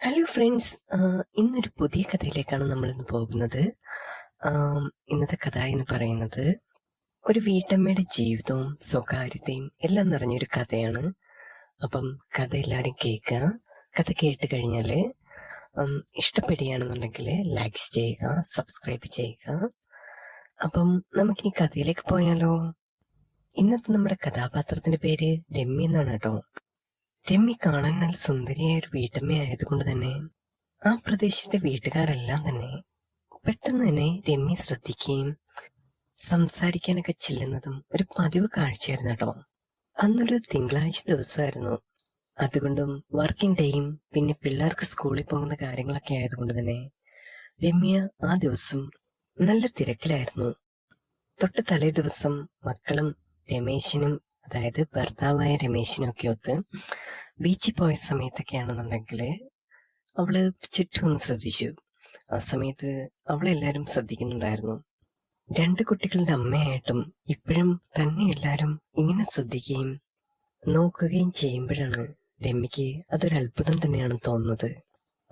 Hello friends ഇന്നൊരു പുതിയ കഥയിലേക്കാണ് നമ്മൾ ഇന്ന് പോകുന്നത് ഇന്നത്തെ കഥ എന്ന് പറയുന്നത് ഒരു വീട്ടമ്മയുടെ ജീവിതവും സ്വകാര്യതയും എല്ലാം നിറഞ്ഞൊരു കഥയാണ്. അപ്പം കഥ എല്ലാവരും കേൾക്കുക. കഥ കേട്ട് കഴിഞ്ഞാൽ ഇഷ്ടപ്പെടുകയാണെന്നുണ്ടെങ്കിൽ ലൈക്സ് ചെയ്യുക സബ്സ്ക്രൈബ് ചെയ്യുക. അപ്പം നമുക്ക് നമുക്കിനി കഥയിലേക്ക് പോയാലോ? ഇന്നത്തെ നമ്മുടെ കഥാപാത്രത്തിന്റെ പേര് രമ്യ എന്നാണ് കേട്ടോ. രമ്യ കാണാൻ നല്ല സുന്ദരിയായ ഒരു വീട്ടമ്മയായതുകൊണ്ട് തന്നെ ആ പ്രദേശത്തെ വീട്ടുകാരെല്ലാം തന്നെ പെട്ടെന്ന് തന്നെ രമ്യ ശ്രദ്ധിക്കുകയും സംസാരിക്കാനൊക്കെ ചെല്ലുന്നതും ഒരു പതിവ് കാഴ്ചയായിരുന്നു കേട്ടോ. അന്നൊരു തിങ്കളാഴ്ച ദിവസമായിരുന്നു. അതുകൊണ്ടും വർക്കിംഗ് ഡേയും പിന്നെ പിള്ളേർക്ക് സ്കൂളിൽ പോകുന്ന കാര്യങ്ങളൊക്കെ ആയതുകൊണ്ട് തന്നെ രമ്യ ആ ദിവസം നല്ല തിരക്കിലായിരുന്നു. തൊട്ട് തലേ ദിവസം മക്കളും രമേശിനും അതായത് ഭർത്താവായ രമേശിനൊക്കെ ഒത്ത് ബീച്ചിൽ പോയ സമയത്തൊക്കെയാണെന്നുണ്ടെങ്കിൽ അവൾ ചുറ്റും ശ്രദ്ധിച്ചു. ആ സമയത്ത് അവളെല്ലാരും ശ്രദ്ധിക്കുന്നുണ്ടായിരുന്നു. രണ്ട് കുട്ടികളുടെ അമ്മയായിട്ടും ഇപ്പോഴും തന്നെ എല്ലാരും ഇങ്ങനെ ശ്രദ്ധിക്കുകയും നോക്കുകയും ചെയ്യുമ്പോഴാണ് രമ്യക്ക് അതൊരു അത്ഭുതം തന്നെയാണ് തോന്നുന്നത്.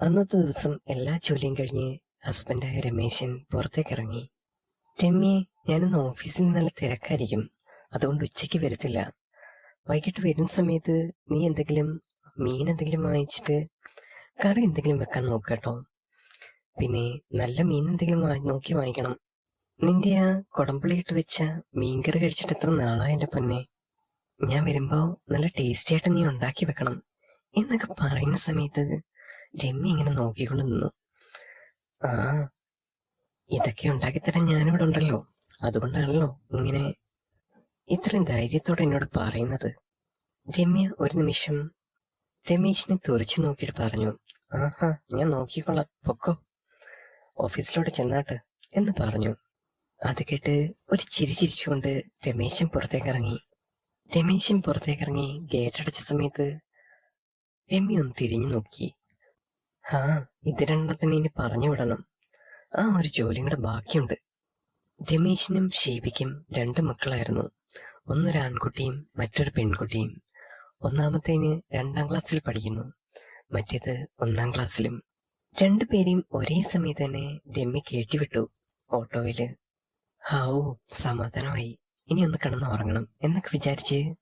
അന്നത്തെ ദിവസം എല്ലാ ജോലിയും കഴിഞ്ഞ് ഹസ്ബൻഡായ രമേശൻ പുറത്തേക്ക് ഇറങ്ങി. രമ്യെ ഞാനിന്ന് ഓഫീസിൽ നല്ല തിരക്കായിരിക്കും. അതുകൊണ്ട് ഉച്ചയ്ക്ക് വരത്തില്ല. വൈകിട്ട് വരുന്ന സമയത്ത് നീ എന്തെങ്കിലും മീൻ എന്തെങ്കിലും വാങ്ങിച്ചിട്ട് കറി എന്തെങ്കിലും വെക്കാൻ നോക്കട്ടോ പിന്നെ നല്ല മീൻ എന്തെങ്കിലും നോക്കി വാങ്ങിക്കണം. നിന്റെ ആ കുടമ്പുളിയിട്ട് വെച്ച മീൻകറി കഴിച്ചിട്ട് എത്ര നാളാ എന്റെ പൊന്നെ? ഞാൻ വരുമ്പോൾ നല്ല ടേസ്റ്റി ആയിട്ട് നീ ഉണ്ടാക്കി വെക്കണം എന്നൊക്കെ പറയുന്ന സമയത്ത് രമ്യ ഇങ്ങനെ നോക്കിക്കൊണ്ട് നിന്നു. ആ ഇതൊക്കെ ഉണ്ടാക്കിത്തരാൻ ഞാനിവിടെ ഉണ്ടല്ലോ. അതുകൊണ്ടാണല്ലോ ഇങ്ങനെ ഇത്രയും ധൈര്യത്തോടെ എന്നോട് പറയുന്നത്? രമ്യ ഒരു നിമിഷം. രമേശിനെ തുറച്ചു നോക്കിയിട്ട് പറഞ്ഞു ആഹാ ഞാൻ നോക്കിക്കൊള്ളാം. പൊക്കോ. ഓഫീസിലോട്ട് ചെന്നാട്ട് എന്ന് പറഞ്ഞു. അത് കേട്ട് ഒരു ചിരി ചിരിച്ചുകൊണ്ട് രമേശൻ പുറത്തേക്ക് ഇറങ്ങി. രമേശൻ പുറത്തേക്ക് ഇറങ്ങി ഗേറ്റ് അടച്ച സമയത്ത് രമ്യ ഒന്ന് തിരിഞ്ഞു നോക്കി. ഹാ ഇത് രണ്ടെണ്ണത്തിന് ഇനി പറഞ്ഞു വിടണം. ആ ഒരു ജോലിയും കൂടെ ബാക്കിയുണ്ട്. രമേശിനും ഷീബിക്കും രണ്ട് മക്കളായിരുന്നു. ഒന്നൊരു ആൺകുട്ടിയും മറ്റൊരു പെൺകുട്ടിയും. ഒന്നാമത്തേന് രണ്ടാം ക്ലാസ്സിൽ പഠിക്കുന്നു. മറ്റേത് ഒന്നാം ക്ലാസ്സിലും. രണ്ടുപേരെയും ഒരേ സമയത്ത് തന്നെ രമ്യ കേട്ടിവിട്ടു. ഓട്ടോയിൽ ഹാവൂ സമാധാനമായി. ഇനി ഒന്ന് കിടന്ന് ഉറങ്ങണം എന്നൊക്കെ വിചാരിച്ച്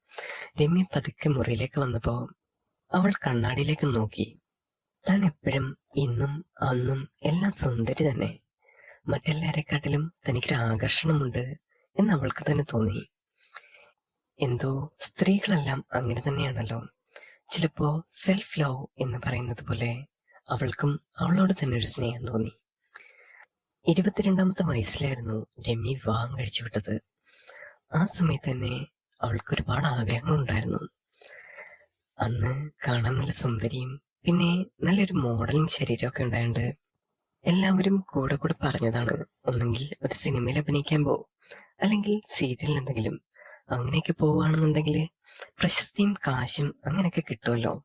രമ്യ പതുക്കെ മുറിയിലേക്ക് വന്നപ്പോ അവൾ കണ്ണാടിയിലേക്ക് നോക്കി. താൻ എപ്പോഴും ഇന്നും അന്നും എല്ലാം സുന്ദരി തന്നെ. മറ്റെല്ലാരെക്കാട്ടിലും തനിക്കൊരു ആകർഷണമുണ്ട് എന്ന് അവൾക്ക് തന്നെ തോന്നി. എന്തോ സ്ത്രീകളെല്ലാം അങ്ങനെ തന്നെയാണല്ലോ. ചിലപ്പോ സെൽഫ് ലവ് എന്ന് പറയുന്നത് പോലെ അവൾക്കും അവളോട് തന്നെ ഒരു സ്നേഹം തോന്നി. ഇരുപത്തിരണ്ടാമത്തെ വയസ്സിലായിരുന്നു രമ്യ വിവാഹം കഴിച്ചു വിട്ടത്. ആ സമയത്ത് തന്നെ അവൾക്ക് ഒരുപാട് ആഗ്രഹങ്ങളുണ്ടായിരുന്നു അന്ന് കാണാൻ നല്ല സുന്ദരിയും പിന്നെ നല്ലൊരു മോഡലിംഗ് ശരീരമൊക്കെ ഉണ്ടായോണ്ട് എല്ലാവരും കൂടെ കൂടെ പറഞ്ഞതാണ് ഒന്നെങ്കിൽ ഒരു സിനിമയിൽ അഭിനയിക്കാൻ പോ അല്ലെങ്കിൽ സീരിയലിൽ എന്തെങ്കിലും അങ്ങനെയൊക്കെ പോവുകയാണെന്നുണ്ടെങ്കിൽ പ്രശസ്തിയും കാശും അങ്ങനെയൊക്കെ കിട്ടുമല്ലോ.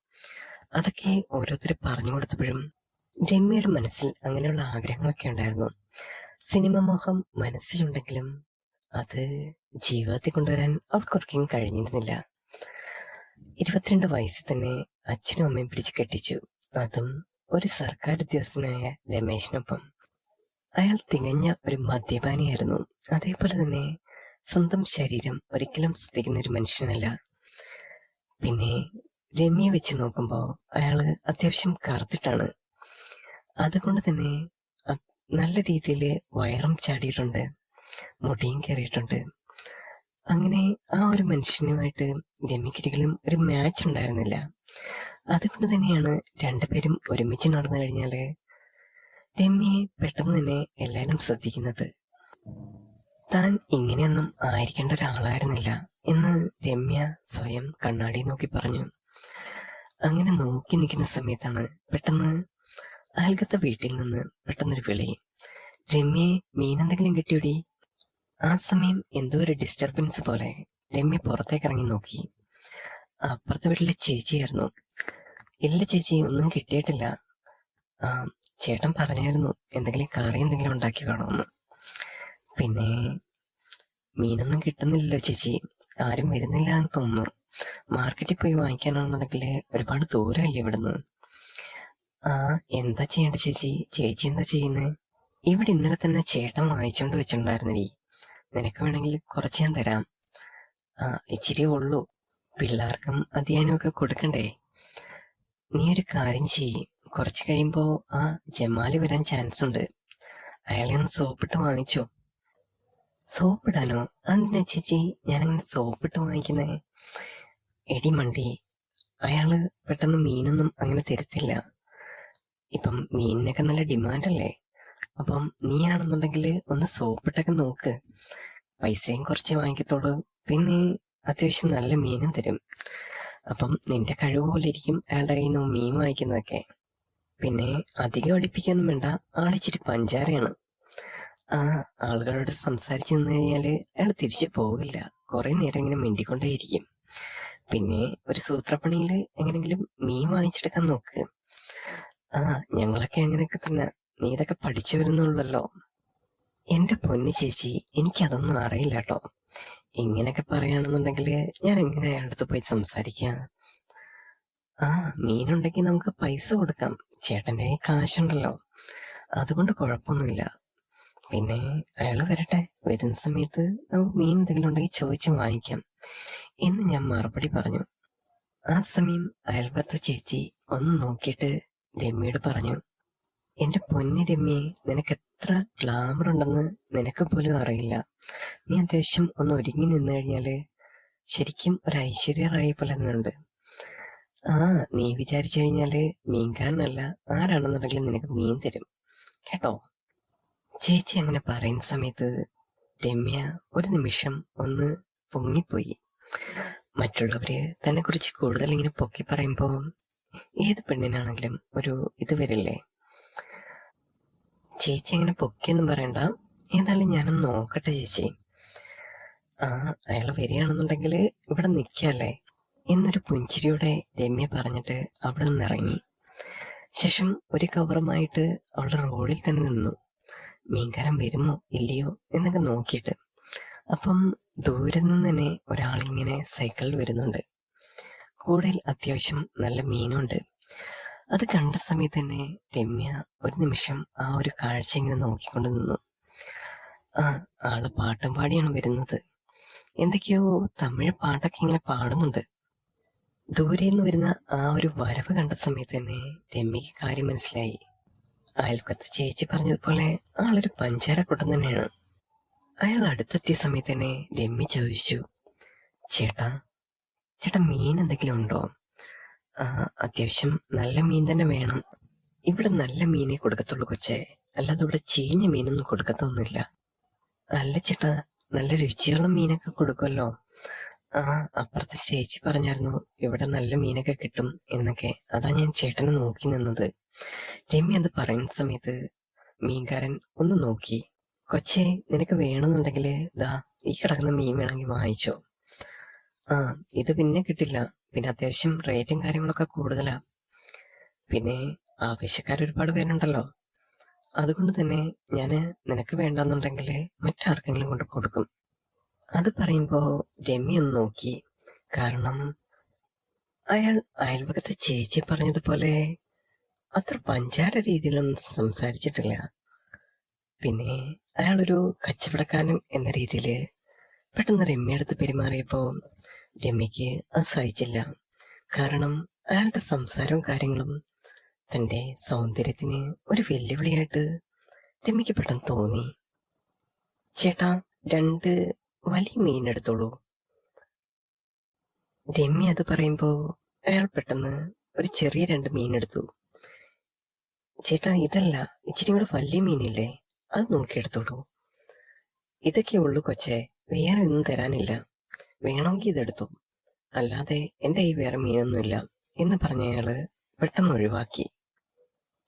അതൊക്കെ ഓരോരുത്തർ പറഞ്ഞു കൊടുത്തപ്പോഴും രമ്യയുടെ മനസ്സിൽ അങ്ങനെയുള്ള ആഗ്രഹങ്ങളൊക്കെ ഉണ്ടായിരുന്നു. സിനിമ മോഹം മനസ്സിലുണ്ടെങ്കിലും അത് ജീവിതത്തിൽ കൊണ്ടുവരാൻ അവർക്കൊരിക്കലും കഴിഞ്ഞിരുന്നില്ല. ഇരുപത്തിരണ്ട് വയസ്സിൽ തന്നെ അച്ഛനും അമ്മയും പിടിച്ച് കെട്ടിച്ചു. അതും ഒരു സർക്കാർ ഉദ്യോഗസ്ഥനായ രമേശിനൊപ്പം. അയാൾ തികഞ്ഞ ഒരു മദ്യപാനിയായിരുന്നു. അതേപോലെ തന്നെ സ്വന്തം ശരീരം ഒരിക്കലും ശ്രദ്ധിക്കുന്ന ഒരു മനുഷ്യനല്ല. പിന്നെ രമ്യെ വെച്ച് നോക്കുമ്പോൾ അയാൾ അത്യാവശ്യം കറുത്തിട്ടാണ്. അതുകൊണ്ട് തന്നെ നല്ല രീതിയിൽ വയറും ചാടിയിട്ടുണ്ട്. മുടിയും കയറിയിട്ടുണ്ട്. അങ്ങനെ ആ ഒരു മനുഷ്യനുമായിട്ട് രമ്യക്കൊരിക്കലും ഒരു മാച്ച് ഉണ്ടായിരുന്നില്ല. അതുകൊണ്ട് തന്നെയാണ് രണ്ടുപേരും ഒരുമിച്ച് നടന്നു കഴിഞ്ഞാൽ രമ്യയെ പെട്ടെന്ന് തന്നെ എല്ലാവരും ശ്രദ്ധിക്കുന്നത്. താൻ ഇങ്ങനെയൊന്നും ആയിരിക്കേണ്ട ഒരാളായിരുന്നില്ല എന്ന് രമ്യ സ്വയം കണ്ണാടി നോക്കി പറഞ്ഞു. അങ്ങനെ നോക്കി നിൽക്കുന്ന സമയത്താണ് പെട്ടെന്ന് അയൽക്കത്തെ വീട്ടിൽ നിന്ന് പെട്ടെന്നൊരു വിളി. രമ്യയെ മീനെന്തെങ്കിലും കിട്ടിയോടി? ആ സമയം എന്തോ ഒരു ഡിസ്റ്റർബൻസ് പോലെ രമ്യ പുറത്തേക്ക് ഇറങ്ങി നോക്കി. അപ്പുറത്തെ വീട്ടിലെ ചേച്ചിയായിരുന്നു. ഇല്ല ചേച്ചി ഒന്നും കിട്ടിയിട്ടില്ല. ആ ചേട്ടൻ പറഞ്ഞായിരുന്നു എന്തെങ്കിലും കറി എന്തെങ്കിലും ഉണ്ടാക്കി കാണുമെന്ന് പിന്നെ മീനൊന്നും കിട്ടുന്നില്ല ചേച്ചി. ആരും വരുന്നില്ല എന്ന് തോന്നുന്നു. മാർക്കറ്റിൽ പോയി വാങ്ങിക്കാനാണെന്നുണ്ടെങ്കിൽ ഒരുപാട് ദൂരമല്ലേ ഇവിടുന്ന്. ആ എന്താ ചെയ്യേണ്ട ചേച്ചി? ചേച്ചി എന്താ ചെയ്യുന്നത് ഇവിടെ ഇന്നലെ തന്നെ ചേട്ടൻ വായിച്ചോണ്ട് വെച്ചിട്ടുണ്ടായിരുന്നടി. നിനക്ക് വേണമെങ്കിൽ കുറച്ച് ഞാൻ തരാം. ആ ഇച്ചിരി ഉള്ളൂ. പിള്ളേർക്കും അധ്യയനം ഒക്കെ കൊടുക്കണ്ടേ? നീ ഒരു കാര്യം ചെയ്യ്. കുറച്ച് കഴിയുമ്പോൾ ആ ജമാൽ വരാൻ ചാൻസ് ഉണ്ട് അയാളെ ഒന്ന് സോപ്പിട്ട് വാങ്ങിച്ചോ. സോപ്പിടാനോ അതിനെ ചേച്ചി ഞാനങ്ങനെ സോപ്പിട്ട് വാങ്ങിക്കുന്നേ. എടി മണ്ടി അയാൾ പെട്ടെന്ന് മീനൊന്നും അങ്ങനെ തരത്തില്ല. ഇപ്പം മീനിനൊക്കെ നല്ല ഡിമാൻഡല്ലേ? അപ്പം നീ ആണെന്നുണ്ടെങ്കിൽ ഒന്ന് സോപ്പിട്ടൊക്കെ നോക്ക്. പൈസയും കുറച്ച് വാങ്ങിക്കത്തോളൂ. പിന്നെ അത്യാവശ്യം നല്ല മീനും തരും. അപ്പം നിന്റെ കഴിവ് പോലെ ഇരിക്കും അയാളുടെ കയ്യിൽ നിന്ന് മീൻ വാങ്ങിക്കുന്നതൊക്കെ. പിന്നെ അധികം അടിപ്പിക്കാനും വേണ്ട. ആളിച്ചിരി പഞ്ചാരയാണ്. ആ ആളുകളോട് സംസാരിച്ചു നിന്ന് കഴിഞ്ഞാൽ അയാൾ തിരിച്ചു പോവില്ല. കുറേ നേരം ഇങ്ങനെ മിണ്ടിക്കൊണ്ടേയിരിക്കും. പിന്നെ ഒരു സൂത്രപ്പണിയിൽ എങ്ങനെങ്കിലും മീൻ വാങ്ങിച്ചെടുക്കാൻ നോക്ക്. ആ ഞങ്ങളൊക്കെ അങ്ങനെയൊക്കെ തന്നെ. നീ ഇതൊക്കെ പഠിച്ചു വരുന്നുള്ളല്ലോ എന്റെ പൊന്നു ചേച്ചി എനിക്കതൊന്നും അറിയില്ല കേട്ടോ ഇങ്ങനെയൊക്കെ പറയുകയാണെന്നുണ്ടെങ്കിൽ ഞാൻ എങ്ങനെ അയാളുടെ അടുത്ത് പോയി സംസാരിക്കാം? ആ മീനുണ്ടെങ്കിൽ നമുക്ക് പൈസ കൊടുക്കാം. ചേട്ടന്റെ കാശുണ്ടല്ലോ. അതുകൊണ്ട് കുഴപ്പമൊന്നുമില്ല. പിന്നെ അയാൾ വരട്ടെ. വരുന്ന സമയത്ത് നമുക്ക് മീൻ എന്തെങ്കിലും ഉണ്ടെങ്കിൽ ചോദിച്ച് വാങ്ങിക്കാം. എന്ന് ഞാൻ മറുപടി പറഞ്ഞു. ആ സമയം അയൽപത്ത ചേച്ചി ഒന്ന് നോക്കിയിട്ട് രമ്യയോട് പറഞ്ഞു എന്റെ പൊന്നു രമ്യെ നിനക്ക് എത്ര ഗ്ലാമർ ഉണ്ടെന്ന് നിനക്ക് പോലും അറിയില്ല. നീ അത്യാവശ്യം ഒന്ന് ഒരുങ്ങി നിന്നു കഴിഞ്ഞാൽ ശരിക്കും ഒരു ഐശ്വര്യ റായി പോലെ തന്നെയുണ്ട് ആ നീ വിചാരിച്ചു കഴിഞ്ഞാൽ മീൻകാരനല്ല. ആരാണെന്നുണ്ടെങ്കിലും നിനക്ക് മീൻ തരും. കേട്ടോ? ചേച്ചി അങ്ങനെ പറയുന്ന സമയത്ത് രമ്യ ഒരു നിമിഷം ഒന്ന് പൊങ്ങിപ്പോയി. തന്നെ കുറിച്ച് കൂടുതൽ ഇങ്ങനെ പൊക്കി പറയുമ്പോൾ ഏത് പെണ്ണിനാണെങ്കിലും ഒരു ഇത് വരില്ലേ? ചേച്ചി അങ്ങനെ പൊക്കിയൊന്നും പറയണ്ട. ഏതായാലും ഞാനൊന്ന് നോക്കട്ടെ ചേച്ചി. ആ അയാൾ വരികയാണെന്നുണ്ടെങ്കിൽ ഇവിടെ നിൽക്കല്ലേ എന്നൊരു പുഞ്ചിരിയോടെ രമ്യ പറഞ്ഞിട്ട് അവിടെ നിന്ന് ഇറങ്ങി ശേഷം ഒരു കവറുമായിട്ട് അവളുടെ റോഡിൽ തന്നെ നിന്നു. മീൻകാരൻ വരുമോ ഇല്ലയോ എന്നൊക്കെ നോക്കിയിട്ട് അപ്പം ദൂരെ നിന്ന് തന്നെ ഒരാളിങ്ങനെ സൈക്കിളിൽ വരുന്നുണ്ട്. കൂടെ അത്യാവശ്യം നല്ല മീനുണ്ട്. അത് കണ്ട സമയത്ത് തന്നെ രമ്യ ഒരു നിമിഷം ആ ഒരു കാഴ്ച ഇങ്ങനെ നോക്കിക്കൊണ്ട് നിന്നു. ആ ആൾ പാട്ടും പാടിയാണ് വരുന്നത്. എന്തൊക്കെയോ തമിഴ് പാട്ടൊക്കെ ഇങ്ങനെ പാടുന്നുണ്ട്. ദൂരെ നിന്ന് വരുന്ന ആ ഒരു വരവ് കണ്ട സമയത്ത് തന്നെ രമ്യക്ക് കാര്യം മനസ്സിലായി. അയൽക്കത്ത് ചേച്ചി പറഞ്ഞതുപോലെ ആളൊരു പഞ്ചാരക്കൂട്ടം തന്നെയാണ്. അയാൾ അടുത്തെത്തിയ സമയത്ത് തന്നെ രമ്യ ചോദിച്ചു ചേട്ടാ ചേട്ടാ മീൻ എന്തെങ്കിലും ഉണ്ടോ? അത്യാവശ്യം നല്ല മീൻ തന്നെ വേണം. ഇവിടെ നല്ല മീനെ കൊടുക്കത്തുള്ളൂ കൊച്ചേ. അല്ലാതെ ഇവിടെ ചീഞ്ഞ മീനൊന്നും കൊടുക്കത്തൊന്നുമില്ല. അല്ല ചേട്ടാ നല്ല രുചിയുള്ള മീനൊക്കെ കൊടുക്കുമല്ലോ. ആ അപ്പുറത്തെ ചേച്ചി പറഞ്ഞായിരുന്നു ഇവിടെ നല്ല മീനൊക്കെ കിട്ടും എന്നൊക്കെ. അതാ ഞാൻ ചേട്ടനെ നോക്കി നിന്നത്. രമ്യ അത് പറയുന്ന സമയത്ത് മീൻകാരൻ ഒന്ന് നോക്കി. കൊച്ചെ നിനക്ക് വേണമെന്നുണ്ടെങ്കിൽ ദാ ഈ കിടക്കുന്ന മീൻ വേണമെങ്കിൽ വാങ്ങിച്ചോ. ആ ഇത് പിന്നെ കിട്ടില്ല. പിന്നെ അത്യാവശ്യം റേറ്റും കാര്യങ്ങളൊക്കെ കൂടുതലാ. പിന്നെ ആവശ്യക്കാർ ഒരുപാട് പേരുണ്ടല്ലോ. അതുകൊണ്ട് തന്നെ ഞാൻ നിനക്ക് വേണ്ടെന്നുണ്ടെങ്കിൽ മറ്റാർക്കെങ്കിലും കൊണ്ട് കൊടുക്കും. അത് പറയുമ്പോ രമ്യ ഒന്ന് നോക്കി. കാരണം അയാൾ അയൽവകത്തെ ചേച്ചി പറഞ്ഞതുപോലെ അത്ര പഞ്ചാര രീതിയിലൊന്നും സംസാരിച്ചിട്ടില്ല. പിന്നെ അയാളൊരു കച്ചവടക്കാരൻ എന്ന രീതിയിൽ പെട്ടെന്ന് രമ്യടുത്ത് പെരുമാറിയപ്പോൾ രമ്യക്ക് അത് സഹിച്ചില്ല കാരണം അയാളുടെ സംസാരവും കാര്യങ്ങളും തന്റെ സൗന്ദര്യത്തിന് ഒരു വെല്ലുവിളിയായിട്ട് രമ്യക്ക് പെട്ടെന്ന് തോന്നി. ചേട്ടാ രണ്ട് വലിയ മീൻ എടുത്തോളൂ. രമ്യ അത് പറയുമ്പോ അയാൾ പെട്ടെന്ന് ഒരു ചെറിയ രണ്ട് മീൻ എടുത്തു. ചേട്ടാ ഇതല്ല ഇച്ചിരി കൂടെ വലിയ മീനില്ലേ അത് നോക്കിയെടുത്തോളൂ ഇതൊക്കെ ഉള്ളു കൊച്ചെ വേറെ ഒന്നും തരാനില്ല. വേണമെങ്കിൽ ഇതെടുത്തു അല്ലാതെ എന്റെ കൈ വേറെ മീനൊന്നുമില്ല എന്ന് പറഞ്ഞ അയാൾ പെട്ടെന്ന് ഒഴിവാക്കി.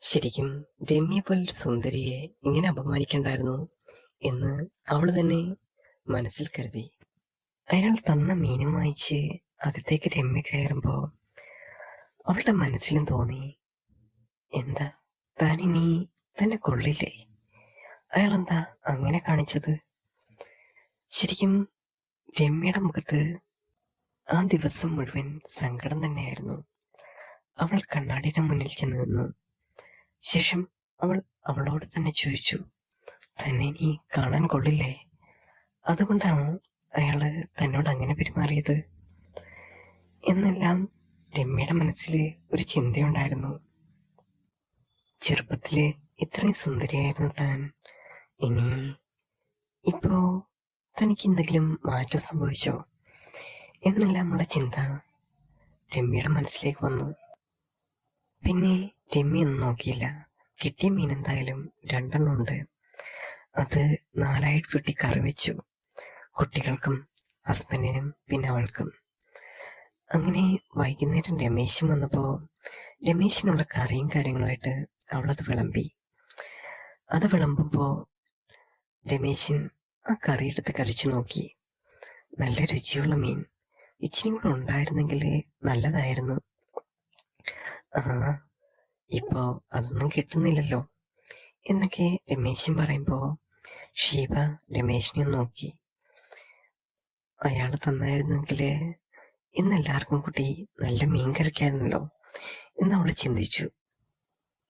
ശരിക്കും രമ്യ പോലൊരു സുന്ദരിയെ ഇങ്ങനെ അപമാനിക്കണ്ടായിരുന്നു എന്ന് അവൾ തന്നെ മനസ്സിൽ കരുതി. അയാൾ തന്ന മീനും വായിച്ച് അകത്തേക്ക് രമ്യ കയറുമ്പോൾ അവളുടെ മനസ്സിലും തോന്നി എന്താ? താനിനി തന്നെ കൊള്ളില്ലേ? അയാളെന്താ അങ്ങനെ കാണിച്ചത്? ശരിക്കും രമ്യയുടെ മുഖത്ത് ആ ദിവസം മുഴുവൻ സങ്കടം തന്നെയായിരുന്നു. അവൾ കണ്ണാടിയുടെ മുന്നിൽ ചെന്ന് നിന്നു. ശേഷം അവൾ അവളോട് തന്നെ ചോദിച്ചു തന്നെ നീ കാണാൻ കൊള്ളില്ലേ? അതുകൊണ്ടാണോ അയാൾ തന്നോട് അങ്ങനെ പെരുമാറിയത്. എന്നെല്ലാം രമ്യയുടെ മനസ്സിൽ ഒരു ചിന്തയുണ്ടായിരുന്നു. ചെറുപ്പത്തിൽ ഇത്രയും സുന്ദരിയായിരുന്നു താൻ. ഇനി ഇപ്പോ തനിക്ക് എന്തെങ്കിലും മാറ്റം സംഭവിച്ചോ? എന്നെല്ലാം ഉള്ള ചിന്ത രമ്യയുടെ മനസ്സിലേക്ക് വന്നു. പിന്നെ രമ്യ ഒന്നും നോക്കിയില്ല. കിട്ടിയ മീൻ എന്തായാലും രണ്ടെണ്ണം ഉണ്ട്. അത് നാലായിട്ട് വെട്ടി കറി വെച്ചു. കുട്ടികൾക്കും ഹസ്ബൻഡിനും പിന്നെ അവൾക്കും. അങ്ങനെ വൈകുന്നേരം രമേശും വന്നപ്പോൾ രമേശിനുള്ള കറിയും കാര്യങ്ങളുമായിട്ട് അവളത് വിളമ്പി. അത് വിളമ്പുമ്പോൾ രമേശൻ ആ കറി എടുത്ത് കഴിച്ചു നോക്കി. നല്ല രുചിയുള്ള മീൻ. ഇച്ചിരി കൂടെ ഉണ്ടായിരുന്നെങ്കിൽ നല്ലതായിരുന്നു. ആ ഇപ്പോൾ അതൊന്നും കിട്ടുന്നില്ലല്ലോ. എന്നൊക്കെ രമേശൻ പറയുമ്പോൾ ഷീബ രമേശിനെ നോക്കി. അയാൾ തന്നായിരുന്നെങ്കിൽ ഇന്ന് എല്ലാവർക്കും കൂടി നല്ല മീൻ കറിക്കായിരുന്നല്ലോ എന്ന് അവൾ ചിന്തിച്ചു.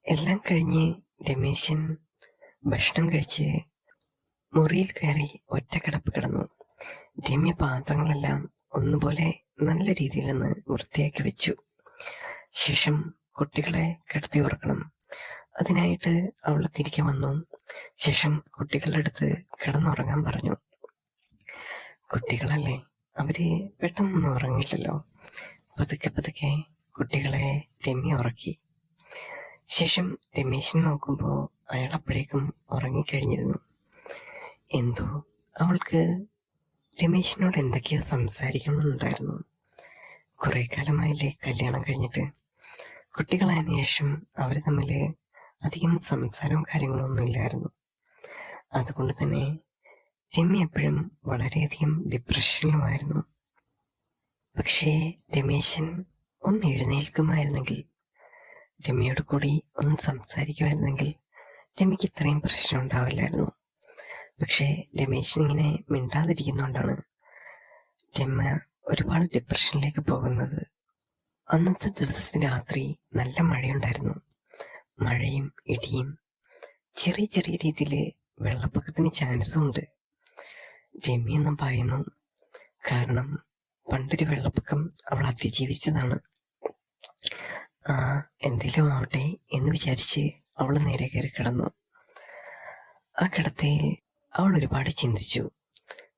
എല്ലാം കഴിഞ്ഞ് രമേശൻ ഭക്ഷണം കഴിച്ച് മുറിയിൽ കയറി ഒറ്റ കിടപ്പ് കിടന്നു. രമ്യ പാത്രങ്ങളെല്ലാം ഒന്നുപോലെ നല്ല രീതിയിൽ നിന്ന് വൃത്തിയാക്കി വെച്ചു. ശേഷം കുട്ടികളെ കിടത്തി ഉറക്കണം. അതിനായിട്ട് അവൾ തിരികെ വന്നു. ശേഷം കുട്ടികളുടെ അടുത്ത് കിടന്നുറങ്ങാൻ പറഞ്ഞു. കുട്ടികളല്ലേ? അവർ പെട്ടെന്ന് ഉറങ്ങില്ലല്ലോ പതുക്കെ പതുക്കെ കുട്ടികളെ രമ്യ ഉറക്കി. ശേഷം രമേശൻ നോക്കുമ്പോൾ അയാൾ അപ്പോഴേക്കും ഉറങ്ങിക്കഴിഞ്ഞിരുന്നു. എന്തോ? അവൾക്ക് രമേശിനോട് എന്തൊക്കെയോ സംസാരിക്കണമെന്നുണ്ടായിരുന്നു. കുറേ കാലമായില്ലേ കല്യാണം കഴിഞ്ഞിട്ട്. കുട്ടികളായതിനു ശേഷം അവർ തമ്മിൽ അധികം സംസാരവും കാര്യങ്ങളൊന്നും ഇല്ലായിരുന്നു. അതുകൊണ്ട് തന്നെ രമ്യ എപ്പോഴും വളരെയധികം ഡിപ്രഷനിലുമായിരുന്നു പക്ഷേ രമേശൻ ഒന്ന് എഴുന്നേൽക്കുമായിരുന്നെങ്കിൽ രമ്യയോട് കൂടി ഒന്ന് സംസാരിക്കുമായിരുന്നെങ്കിൽ രമ്യക്ക് ഇത്രയും പ്രശ്നം ഉണ്ടാവില്ലായിരുന്നു. പക്ഷേ രമേശൻ ഇങ്ങനെ മിണ്ടാതിരിക്കുന്നതുകൊണ്ടാണ് രമ്യ ഒരുപാട് ഡിപ്രഷനിലേക്ക് പോകുന്നത്. അന്നത്തെ ദിവസത്തിന് രാത്രി നല്ല മഴയുണ്ടായിരുന്നു. മഴയും ഇടിയും ചെറിയ ചെറിയ രീതിയിൽ വെള്ളപ്പൊക്കത്തിന് ചാൻസും ഉണ്ട്. രമ്യൊന്നും പറയുന്നു. കാരണം പണ്ടൊരു വെള്ളപ്പൊക്കം അവൾ അതിജീവിച്ചതാണ്. ആ എന്തേലും ആവട്ടെ എന്ന് വിചാരിച്ച് അവൾ നേരെ കയറി കിടന്നു. ആ കിടത്തയിൽ അവൾ ഒരുപാട് ചിന്തിച്ചു.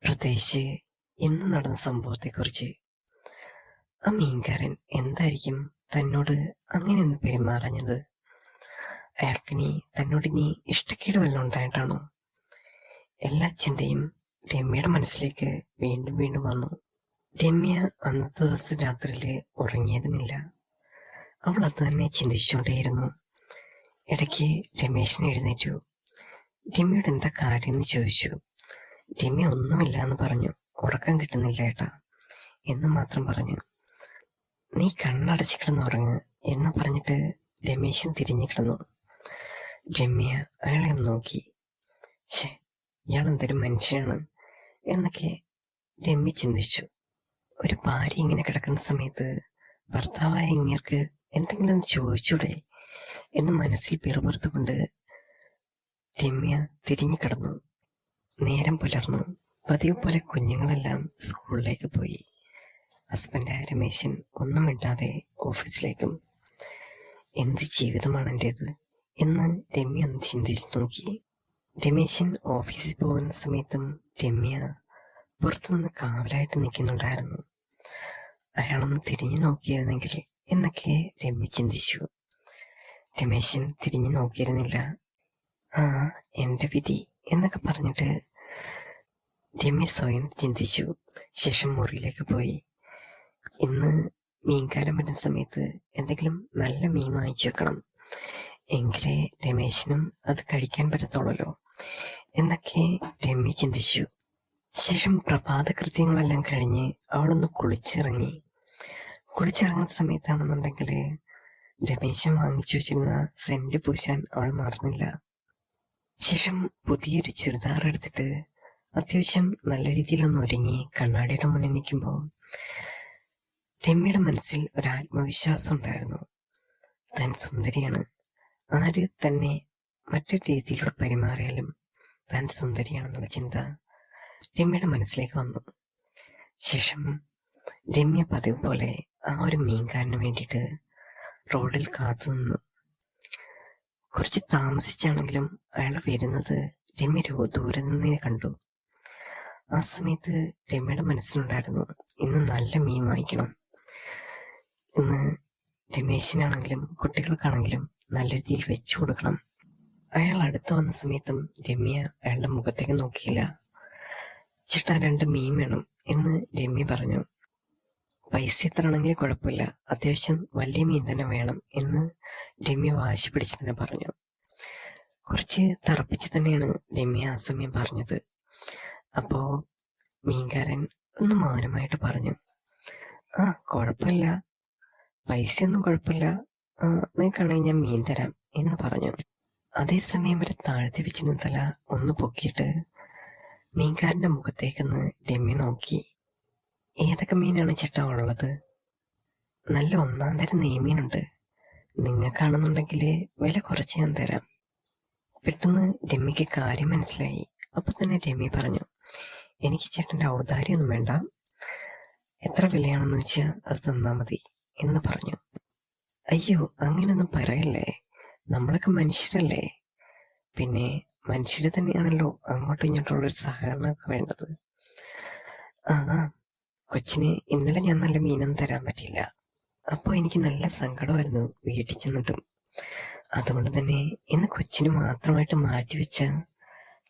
പ്രത്യേകിച്ച് ഇന്ന് നടന്ന സംഭവത്തെക്കുറിച്ച്. ആ മീൻകാരൻ എന്തായിരിക്കും തന്നോട് അങ്ങനെയൊന്ന് പെരുമാറഞ്ഞത്? അയാൾക്കിനി തന്നോട് ഇനി ഇഷ്ടക്കേട് വല്ലതും ഉണ്ടായിട്ടാണോ? എല്ലാ ചിന്തയും രമ്യയുടെ മനസ്സിലേക്ക് വീണ്ടും വീണ്ടും വന്നു. രമ്യ അന്നത്തെ ദിവസം രാത്രിയിൽ ഉറങ്ങിയതുമില്ല. അവൾ അത് തന്നെ ചിന്തിച്ചുകൊണ്ടേയിരുന്നു. ഇടയ്ക്ക് രമേശിനെ എഴുന്നേറ്റു. രമ്യയുടെ എന്താ കാര്യം എന്ന് ചോദിച്ചു. രമ്യ ഒന്നുമില്ല എന്ന് പറഞ്ഞു. ഉറക്കം കിട്ടുന്നില്ല ഏട്ടാ എന്ന് മാത്രം പറഞ്ഞു. നീ കണ്ണടച്ച് കിടന്നുറങ്ങ് എന്ന് പറഞ്ഞിട്ട് രമേശൻ തിരിഞ്ഞു കിടന്നു. രമ്യ അയാളെ നോക്കി. ഛേ ഇയാൾ എന്തൊരു മനുഷ്യനാണ്. എന്നൊക്കെ രമ്യ ചിന്തിച്ചു ഒരു ഭാര്യ ഇങ്ങനെ കിടക്കുന്ന സമയത്ത് ഭർത്താവായ ഇങ്ങർക്ക് എന്തെങ്കിലും ഒന്ന് ചോദിച്ചൂടെ എന്ന് മനസ്സിൽ പിറുപുറത്തുകൊണ്ട് രമ്യ തിരിഞ്ഞു കിടന്നു. നേരം പുലർന്നു. പതിവ് പോലെ കുഞ്ഞുങ്ങളെല്ലാം സ്കൂളിലേക്ക് പോയി. ഹസ്ബൻഡായ രമേശൻ ഒന്നും മിണ്ടാതെ ഓഫീസിലേക്കും എന്ത് ജീവിതമാണ് എന്റേത് എന്ന് രമ്യ ഒന്ന് ചിന്തിച്ചു നോക്കി. രമേശൻ ഓഫീസിൽ പോകുന്ന സമയത്തും രമ്യ പുറത്തുനിന്ന് കാവലായിട്ട് നിൽക്കുന്നുണ്ടായിരുന്നു. അയാളൊന്ന് തിരിഞ്ഞു നോക്കിയിരുന്നെങ്കിൽ എന്നൊക്കെ രമ്യ ചിന്തിച്ചു. രമേശൻ തിരിഞ്ഞു നോക്കിയിരുന്നില്ല. ആ എന്റെ വിധി എന്നൊക്കെ പറഞ്ഞിട്ട് രമ്യ സ്വയം ചിന്തിച്ചു. ശേഷം മുറിയിലേക്ക് പോയി. ഇന്ന് മീൻകാരൻ വരുന്ന സമയത്ത് എന്തെങ്കിലും നല്ല മീൻ വാങ്ങിച്ചു വെക്കണം. എങ്കിലേ രമേശിനും അത് കഴിക്കാൻ പറ്റത്തുള്ളല്ലോ. എന്നൊക്കെ രമ്യ ചിന്തിച്ചു. ശേഷം പ്രഭാത കൃത്യങ്ങളെല്ലാം കഴിഞ്ഞ് അവളൊന്ന് കുളിച്ചിറങ്ങി. കുളിച്ചിറങ്ങുന്ന സമയത്താണെന്നുണ്ടെങ്കിൽ രമേശൻ വാങ്ങിച്ചു വെച്ചിരുന്ന സെന്റ് പൂശാൻ അവൾ മറന്നില്ല. ശേഷം പുതിയൊരു ചുരിദാർ എടുത്തിട്ട് അത്യാവശ്യം നല്ല രീതിയിലൊന്ന് ഒരുങ്ങി കണ്ണാടിയുടെ മുന്നിൽ നിൽക്കുമ്പോൾ രമ്യയുടെ മനസ്സിൽ ഒരു ആത്മവിശ്വാസം ഉണ്ടായിരുന്നു. താൻ സുന്ദരിയാണ്. ആര് തന്നെ മറ്റൊരു രീതിയിലൂടെ പെരുമാറിയാലും താൻ സുന്ദരിയാണെന്നുള്ള ചിന്ത രമ്യയുടെ മനസ്സിലേക്ക് വന്നു. ശേഷം രമ്യ പതിവ് പോലെ ആ ഒരു മീൻകാരന് വേണ്ടിയിട്ട് റോഡിൽ കാത്തു നിന്നു. കുറച്ച് താമസിച്ചാണെങ്കിലും അയാൾ വരുന്നത് രമ്യ ദൂരെ നിന്നേ കണ്ടു. ആ സമയത്ത് രമ്യയുടെ മനസ്സിലുണ്ടായിരുന്നു ഇന്ന് നല്ല മീൻ വാങ്ങിക്കണം. ഇന്ന് രമേശിനാണെങ്കിലും കുട്ടികൾക്കാണെങ്കിലും നല്ല രീതിയിൽ വെച്ചു കൊടുക്കണം. അയാൾ അടുത്ത് വന്ന സമയത്തും രമ്യ അയാളുടെ മുഖത്തേക്ക് നോക്കിയില്ല. ചേട്ടാ രണ്ട് മീൻ വേണം എന്ന് രമ്യ പറഞ്ഞു. പൈസ എത്ര ആണെങ്കിൽ കുഴപ്പമില്ല. അത്യാവശ്യം വലിയ മീൻ തന്നെ വേണം എന്ന് രമ്യ വാശി പിടിച്ച് തന്നെ പറഞ്ഞു. കുറച്ച് തറപ്പിച്ച് തന്നെയാണ് രമ്യ ആ സമയം പറഞ്ഞത്. അപ്പോ മീൻകാരൻ ഒന്ന് മൗനമായിട്ട് പറഞ്ഞു. ആ കുഴപ്പമില്ല. പൈസയൊന്നും കുഴപ്പമില്ല. ആ, നിനക്കാണെങ്കിൽ ഞാൻ മീൻ തരാം എന്ന് പറഞ്ഞു. അതേസമയം ഒരു താഴ്ത്തി വെച്ചിരുന്ന തല ഒന്ന് പൊക്കിയിട്ട് മീൻകാരന്റെ മുഖത്തേക്കൊന്ന് രമ്യ നോക്കി. ഏതൊക്കെ മീനാണ് ചേട്ടാ ഉള്ളത്? നല്ല ഒന്നാം തരം നെയ്മീനുണ്ട്. നിങ്ങൾക്കാണെന്നുണ്ടെങ്കിൽ വില കുറച്ച് ഞാൻ തരാം. പെട്ടെന്ന് രമ്യക്ക് കാര്യം മനസ്സിലായി. അപ്പൊ തന്നെ രമ്യ പറഞ്ഞു എനിക്ക് ചേട്ടന്റെ ഔദാര്യമൊന്നും വേണ്ട. എത്ര വിലയാണെന്ന് വെച്ചാൽ അത് തന്നാൽ മതി എന്ന് പറഞ്ഞു. അയ്യോ അങ്ങനെയൊന്നും പറയല്ലേ? നമ്മളൊക്കെ മനുഷ്യരല്ലേ? പിന്നെ മനുഷ്യർ തന്നെയാണല്ലോ അങ്ങോട്ടും ഇങ്ങോട്ടുള്ളൊരു സഹകരണമൊക്കെ വേണ്ടത്. ആ കൊച്ചിന് ഇന്നലെ ഞാൻ നല്ല മീനൊന്നും തരാൻ പറ്റിയില്ല. അപ്പോൾ എനിക്ക് നല്ല സങ്കടമായിരുന്നു വീട്ടിൽ ചെന്നിട്ടും. അതുകൊണ്ട് തന്നെ ഇന്ന് കൊച്ചിന് മാത്രമായിട്ട് മാറ്റിവെച്ച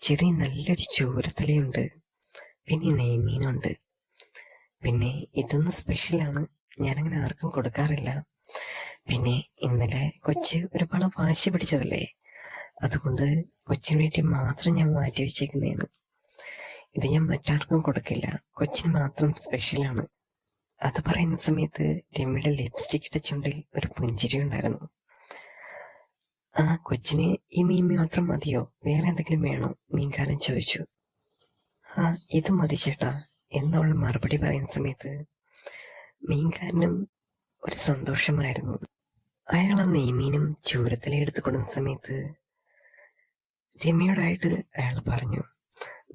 ചെറിയ നല്ലൊരു ചൂരത്തലയുണ്ട്. പിന്നെ നെയ്മീനുണ്ട്. പിന്നെ ഇതൊന്നും സ്പെഷ്യലാണ് ഞാനങ്ങനെ ആർക്കും കൊടുക്കാറില്ല. പിന്നെ ഇന്നലെ കൊച്ച് ഒരുപാട് വാശി പിടിച്ചതല്ലേ? അതുകൊണ്ട് കൊച്ചിന് വേണ്ടി മാത്രം ഞാൻ മാറ്റി വെച്ചേക്കുന്നതാണ്. ഇത് ഞാൻ മറ്റാർക്കും കൊടുക്കില്ല. കൊച്ചിന് മാത്രം സ്പെഷ്യലാണ് അത് പറയുന്ന സമയത്ത് രമ്യയുടെ ലിപ്സ്റ്റിക് ഇട്ട ചുണ്ടിൽ ഒരു പുഞ്ചിരി ഉണ്ടായിരുന്നു. ആ കൊച്ചിന് ഈ മീൻ മാത്രം മതിയോ? വേറെ എന്തെങ്കിലും വേണോ? മീൻകാരൻ ചോദിച്ചു. ആ ഇത് മതി ചേട്ടാ. എന്നവൾ മറുപടി പറയുന്ന സമയത്ത് മീൻകാരനും ഒരു സന്തോഷമായിരുന്നു. അയാൾ നെയ്മീനും ചൂരത്തിലെ എടുത്തു കൊടുക്കുന്ന സമയത്ത് രമ്യയോടായിട്ട് അയാൾ പറഞ്ഞു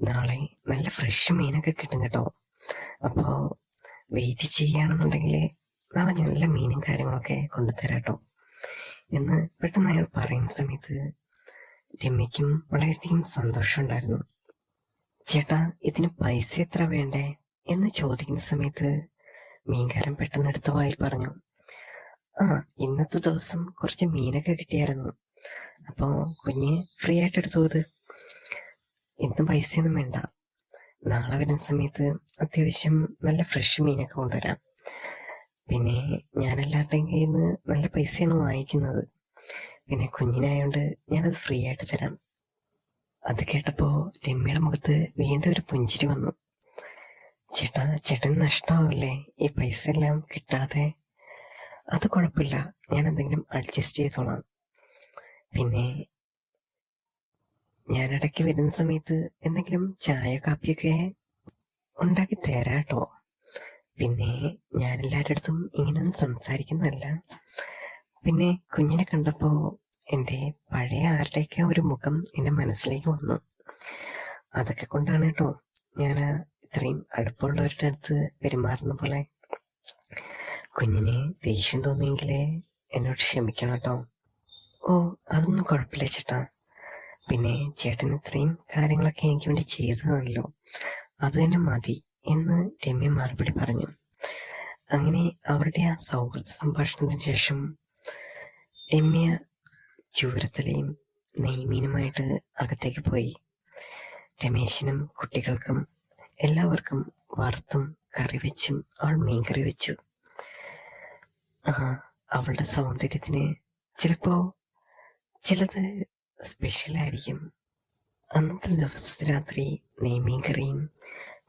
നാളെ നല്ല ഫ്രഷ് മീനൊക്കെ കിട്ടും കേട്ടോ. അപ്പോൾ വെയിറ്റ് ചെയ്യുകയാണെന്നുണ്ടെങ്കിൽ നാളെ നല്ല മീനും കാര്യങ്ങളൊക്കെ കൊണ്ടുതരാം കേട്ടോ എന്ന് പെട്ടെന്ന് അയാൾ പറയുന്ന സമയത്ത് രമ്യയ്ക്കും വളരെയധികം സന്തോഷമുണ്ടായിരുന്നു ചേട്ടാ ഇതിന് പൈസ എത്ര വേണ്ടേ? എന്ന് ചോദിക്കുന്ന സമയത്ത് മീൻകാരൻ പെട്ടെന്ന് എടുത്ത വായിൽ പറഞ്ഞു ആ ഇന്നത്തെ ദിവസം കുറച്ച് മീനൊക്കെ കിട്ടിയായിരുന്നു. അപ്പോൾ കുഞ്ഞ് ഫ്രീ ആയിട്ട് എടുത്തു ഇത്? ഇന്നും പൈസയൊന്നും വേണ്ട. നാളെ വരുന്ന സമയത്ത് അത്യാവശ്യം നല്ല ഫ്രഷ് മീനൊക്കെ കൊണ്ടുവരാം. പിന്നെ ഞാൻ എല്ലാവരുടെയും കയ്യിൽ നിന്ന് നല്ല പൈസയാണ് വാങ്ങിക്കുന്നത്. പിന്നെ കുഞ്ഞിനായോണ്ട് ഞാനത് ഫ്രീ ആയിട്ട് തരാം. അത് കേട്ടപ്പോൾ രമ്യയുടെ മുഖത്ത് വീണ്ടും ഒരു പുഞ്ചിരി വന്നു. ചേട്ടാ ചേട്ടന് നഷ്ടമാവില്ലേ ഈ പൈസ എല്ലാം കിട്ടാതെ അത് കുഴപ്പമില്ല. ഞാൻ എന്തെങ്കിലും അഡ്ജസ്റ്റ് ചെയ്തോളാം. പിന്നെ ഞാൻ ഇടയ്ക്ക് വരുന്ന സമയത്ത് എന്തെങ്കിലും ചായ കാപ്പിയൊക്കെ ഉണ്ടാക്കി തരാട്ടോ. പിന്നെ ഞാൻ എല്ലാവരുടെ അടുത്തും ഇങ്ങനെയൊന്നും സംസാരിക്കുന്നതല്ല. പിന്നെ കുഞ്ഞിനെ കണ്ടപ്പോൾ എന്റെ പഴയ ആരുടെയൊക്കെ ഒരു മുഖം എന്റെ മനസ്സിലേക്ക് വന്നു. അതൊക്കെ കൊണ്ടാണ് കേട്ടോ ഞാൻ ഇത്രയും അടുപ്പമുള്ളവരുടെ അടുത്ത് പെരുമാറുന്ന പോലെ. കുഞ്ഞിന് ദേഷ്യം തോന്നിയെങ്കിൽ എന്നോട് ക്ഷമിക്കണം കേട്ടോ. ഓ അതൊന്നും കുഴപ്പമില്ല ചേട്ടാ. പിന്നെ ചേട്ടൻ ഇത്രയും കാര്യങ്ങളൊക്കെ എനിക്ക് വേണ്ടി ചെയ്തതാണല്ലോ. അത് തന്നെ മതി എന്ന് രമ്യ മറുപടി പറഞ്ഞു. അങ്ങനെ അവരുടെ ആ സൗഹൃദ സംഭാഷണത്തിന് ശേഷം രമ്യ ചൂരത്തലയും നെയ്മീനുമായിട്ട് അകത്തേക്ക് പോയി. രമേശിനും കുട്ടികൾക്കും എല്ലാവർക്കും വറുത്തും കറി വെച്ചും അവൾ മീൻകറി വെച്ചു. അവളുടെ സൗന്ദര്യത്തിന് ചിലപ്പോ ചിലത് സ്പെഷ്യലായിരിക്കും അന്നത്തെ ദിവസത്തെ രാത്രി നെയ്മീൻ കറിയും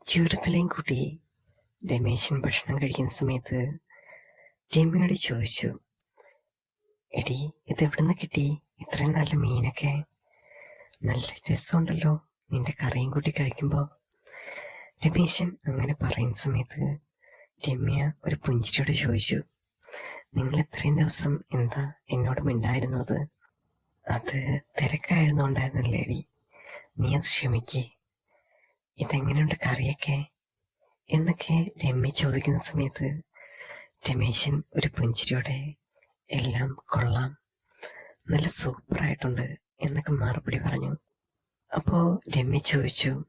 ചൂരത്തിലേയും കൂട്ടി രമേശൻ ഭക്ഷണം കഴിക്കുന്ന സമയത്ത് രമ്യയോട് ചോദിച്ചു എടി ഇതെവിടുന്ന് കിട്ടി? ഇത്രയും നല്ല മീനൊക്കെ. നല്ല രസമുണ്ടല്ലോ നിന്റെ കറിയും കൂട്ടി കഴിക്കുമ്പോൾ രമേശൻ അങ്ങനെ പറയുന്ന സമയത്ത് രമ്യ ഒരു പുഞ്ചിരിയോട് ചോദിച്ചു നിങ്ങൾ ഇത്രയും ദിവസം എന്താ എന്നോട് മിണ്ടായിരുന്നത്? അത് തിരക്കായിരുന്നു ഉണ്ടായിരുന്ന ലേഡി നീ അത് ക്ഷമിക്കേ. ഇതെങ്ങനെയുണ്ട് കറിയൊക്കെ? എന്നൊക്കെ രമ്യ ചോദിക്കുന്ന സമയത്ത് രമേശൻ ഒരു പുഞ്ചിരിയോടെ എല്ലാം കൊള്ളാം. നല്ല സൂപ്പറായിട്ടുണ്ട് എന്നൊക്കെ മറുപടി പറഞ്ഞു. അപ്പോൾ രമ്യ ചോദിച്ചു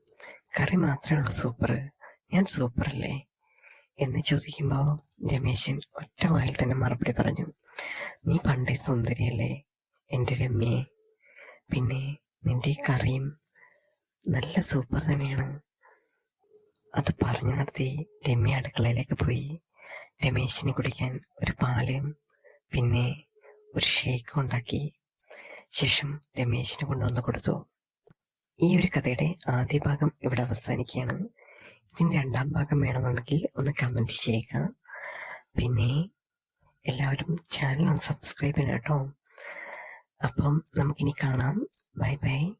കറി മാത്രമേ ഉള്ളൂ സൂപ്പർ ഞാൻ സൂപ്പറല്ലേ? എന്ന് ചോദിക്കുമ്പോൾ രമേശൻ ഒറ്റ വായിൽ തന്നെ മറുപടി പറഞ്ഞു നീ പണ്ടേ സുന്ദരിയല്ലേ? എന്റെ രമ്യെ പിന്നെ നിന്റെ കറിയും നല്ല സൂപ്പർ തന്നെയാണ്. അത് പറഞ്ഞു നിർത്തി രമ്യ അടുക്കളയിലേക്ക് പോയി. രമേശിന് കുടിക്കാൻ ഒരു പാലും പിന്നെ ഒരു ഷേക്കും ഉണ്ടാക്കി. ശേഷം രമേശിന് കൊണ്ടുവന്ന് കൊടുത്തു. ഈ ഒരു കഥയുടെ ആദ്യ ഭാഗം ഇവിടെ അവസാനിക്കുകയാണ്. ഇതിന് രണ്ടാം ഭാഗം വേണമെന്നുണ്ടെങ്കിൽ ഒന്ന് കമന്റ് ചെയ്യുക. പിന്നെ എല്ലാവരും ചാനൽ ഒന്ന് സബ്സ്ക്രൈബ് ചെയ്യണം കേട്ടോ. അപ്പം നമുക്കിനി കാണാം. Bye bye